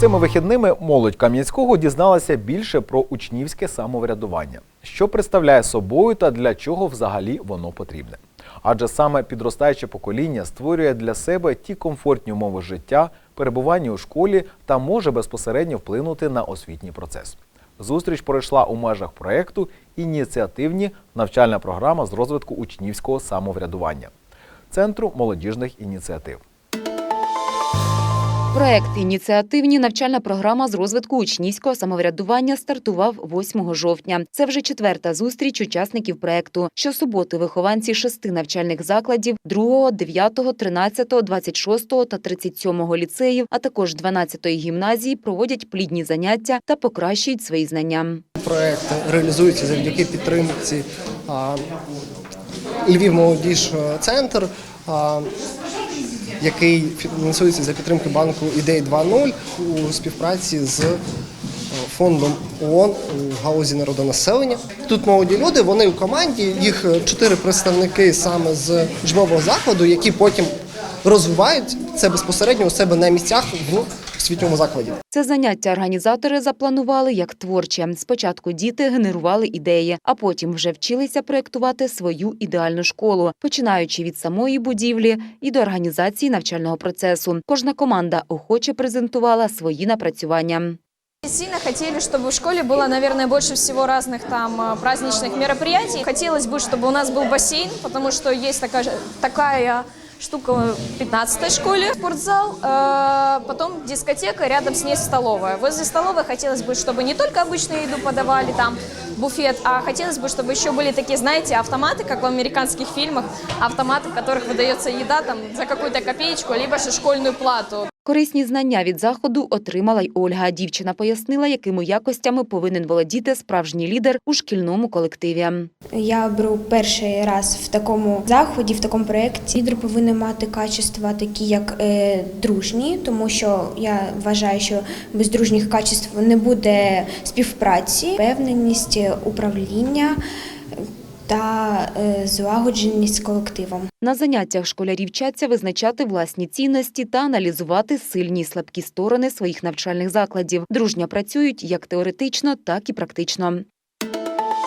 Цими вихідними молодь Кам'янського дізналася більше про учнівське самоврядування, що представляє собою та для чого взагалі воно потрібне. Адже саме підростаюче покоління створює для себе ті комфортні умови життя, перебування у школі та може безпосередньо вплинути на освітній процес. Зустріч пройшла у межах проєкту ініціативні навчальна програма з розвитку учнівського самоврядування Центру молодіжних ініціатив. Проект ініціативні навчальна програма з розвитку учнівського самоврядування стартував 8 жовтня. Це вже четверта зустріч учасників проекту. Щосуботи вихованці шести навчальних закладів 2, 9, 13, 26 та 37 ліцеїв, а також 12-ї гімназії проводять плідні заняття та покращують свої знання. Проект реалізується завдяки підтримці Львів молодіж центр, який фінансується за підтримки банку Ідей 2.0 у співпраці з е, фондом ООН у галузі народонаселення. Тут молоді люди, вони у команді, їх е, чотири представники саме з жмового закладу, які потім розвивають це безпосередньо у себе на місцях в освітньому закладі. Це заняття організатори запланували як творче. Спочатку діти генерували ідеї, а потім вже вчилися проєктувати свою ідеальну школу, починаючи від самої будівлі і до організації навчального процесу. Кожна команда охоче презентувала свої напрацювання. Сильно хотели, чтобы в школе было, наверное, больше всего разных там э, праздничных мероприятий. Хотелось бы, чтобы у нас был бассейн, потому что есть такая, же- такая штука в 15 школе, спортзал, э, потом дискотека, рядом с ней столовая. Возле столовой хотелось бы, чтобы не только обычную еду подавали, там буфет, а хотелось бы, чтобы еще были такие, знаете, автоматы, как в американских фильмах, автоматы, в которых выдается еда там за какую-то копеечку, либо же школьную плату. Корисні знання від заходу отримала й Ольга. Дівчина пояснила, якими якостями повинен володіти справжній лідер у шкільному колективі. Я беру перший раз в такому заході, в такому проєкті. Лідер повинен мати качества такі, як е, дружні, тому що я вважаю, що без дружніх качеств не буде співпраці, впевненість, управління та е, злагодженість колективом. На заняттях школярі вчаться визначати власні цінності та аналізувати сильні і слабкі сторони своїх навчальних закладів. Дружньо працюють як теоретично, так і практично.